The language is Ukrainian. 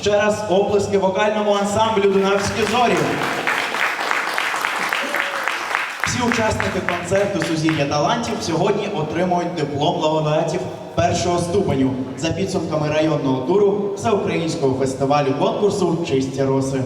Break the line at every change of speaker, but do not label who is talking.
Ще раз оплески вокальному ансамблю Дунавські зорі. Всі учасники концерту Сузір'я талантів сьогодні отримують диплом лауреатів першого ступеню за підсумками районного туру всеукраїнського фестивалю конкурсу Чисті роси.